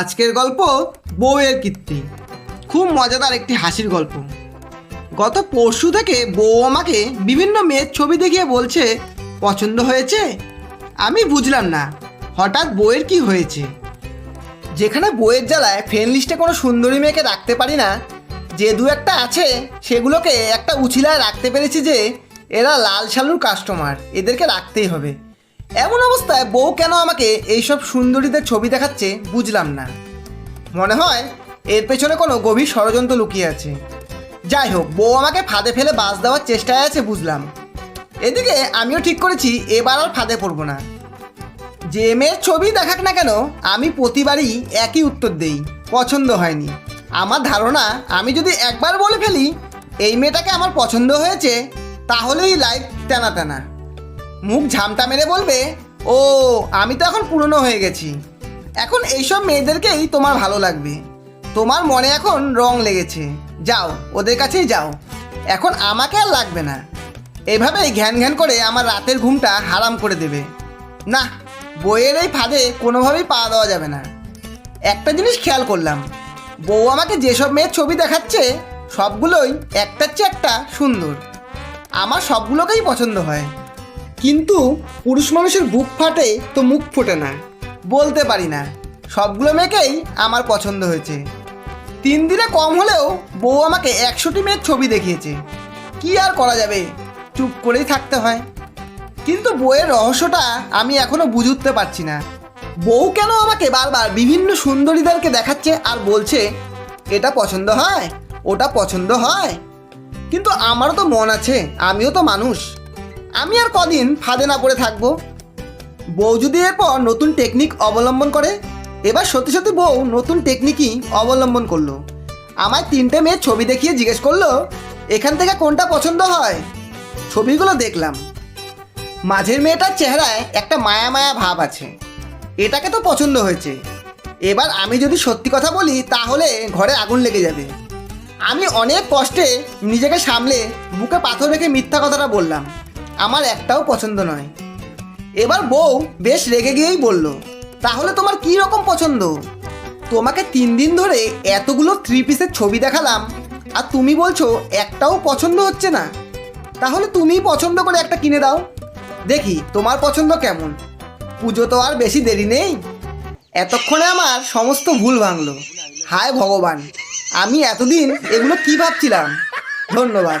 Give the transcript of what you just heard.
আজকের গল্প বউয়ের কীর্তি। খুব মজাদার একটি হাসির গল্প। গত পরশু থেকে বউ আমাকে বিভিন্ন মেয়ের ছবি দেখিয়ে বলছে, পছন্দ হয়েছে? আমি বুঝলাম না, হঠাৎ বউয়ের কি হয়েছে? যেখানে বইয়ের জ্বালায় ফ্রেন্ড লিস্টে কোনো সুন্দরী মেয়েকে রাখতে পারি না, যে দু একটা আছে, সেগুলোকে একটা উছিলায় রাখতে পেরেছি যে, এরা লাল শালুর কাস্টমার এদেরকে রাখতেই হবে। এমন অবস্থায় বউ কেন আমাকে এইসব সুন্দরীদের ছবি দেখাচ্ছে বুঝলাম না। মনে হয় এর পেছনে কোনো গভীর ষড়যন্ত্র লুকিয়ে আছে। যাই হোক, বউ আমাকে ফাঁদে ফেলে বাস দেওয়ার চেষ্টায় আছে বুঝলাম। এদিকে আমিও ঠিক করেছি, এবার আর ফাঁদে পড়ব না। যে মেয়ের ছবি দেখাক না কেন, আমি প্রতিবারই একই উত্তর দেই, পছন্দ হয়নি। আমার ধারণা, আমি যদি একবার বলে ফেলি, এই মেয়েটাকে আমার পছন্দ হয়েছে, তাহলেই লাইফ টানা টানা মুখ ঝামটা মেরে বলবে, ও, আমি তো এখন পুরনো হয়ে গেছি। এখন এইসব মেয়েদেরকেই তোমার ভালো লাগবে। তোমার মনে এখন রং লেগেছে। যাও, ওদের কাছেই যাও। এখন আমাকে আর লাগবে না। এভাবেই ঘ্যান ঘ্যান করে আমার রাতের ঘুমটা হারাম করে দেবে। না, বইয়ের এই ফাঁদে কোনোভাবেই পা দেওয়া যাবে না। একটা জিনিস খেয়াল করলাম। বউ আমাকে যেসব মেয়ের ছবি দেখাচ্ছে, সবগুলোই একটার চেয়ে একটা সুন্দর। আমার সবগুলোকেই পছন্দ হয়। কিন্তু পুরুষ মানুষের বুক ফাটে তো মুখ ফোটে না। বলতে পারি না। সবগুলো মেয়েকেই আমার পছন্দ হয়েছে। তিন দিনে কম হলেও বউ আমাকে একশোটি মেয়ের ছবি দেখিয়েছে। কি আর করা যাবে? চুপ করেই থাকতে হয়। কিন্তু বইয়ের রহস্যটা আমি এখনও বুঝে উঠতে পারছি না। বউ কেন আমাকে বারবার বিভিন্ন সুন্দরীদেরকে দেখাচ্ছে আর বলছে, এটা পছন্দ হয়, ওটা পছন্দ হয়? কিন্তু আমারও তো মন আছে, আমিও তো মানুষ। আমি আর কদিন ফাঁদে না পড়ে থাকব। বউ যদি এরপর নতুন টেকনিক অবলম্বন করে, এবার সত্যি সত্যি বউ নতুন টেকনিকই অবলম্বন করল। আমায় তিনটে মেয়ের ছবি দেখিয়ে জিজ্ঞেস করল, এখান থেকে কোনটা পছন্দ হয়? ছবিগুলো দেখলাম। মাঝের মেয়েটার চেহারায় একটা মায়া মায়া ভাব আছে। এটাকে তো পছন্দ হয়েছে। এবার আমি যদি সত্যি কথা বলি, তাহলে ঘরে আগুন লেগে যাবে। আমি অনেক কষ্টে নিজেকে সামলে বুকে পাথর রেখে মিথ্যা কথাটা বললাম। আমার একটাও পছন্দ নয়। এবার বউ বেশ রেগে গিয়েই বলল, তাহলে তোমার কি রকম পছন্দ? তোমাকে তিন দিন ধরে এতগুলো থ্রি পিসের ছবি দেখালাম, আর তুমি বলছো একটাও পছন্দ হচ্ছে না। তাহলে তুমিই পছন্দ করে একটা কিনে দাও। দেখি তোমার পছন্দ কেমন। পুজো তো আর বেশি দেরি নেই। এতক্ষণে আমার সমস্ত ভুল ভাঙলো। হায় ভগবান, আমি এতদিন এগুলো কি ভাবছিলাম? ধন্যবাদ।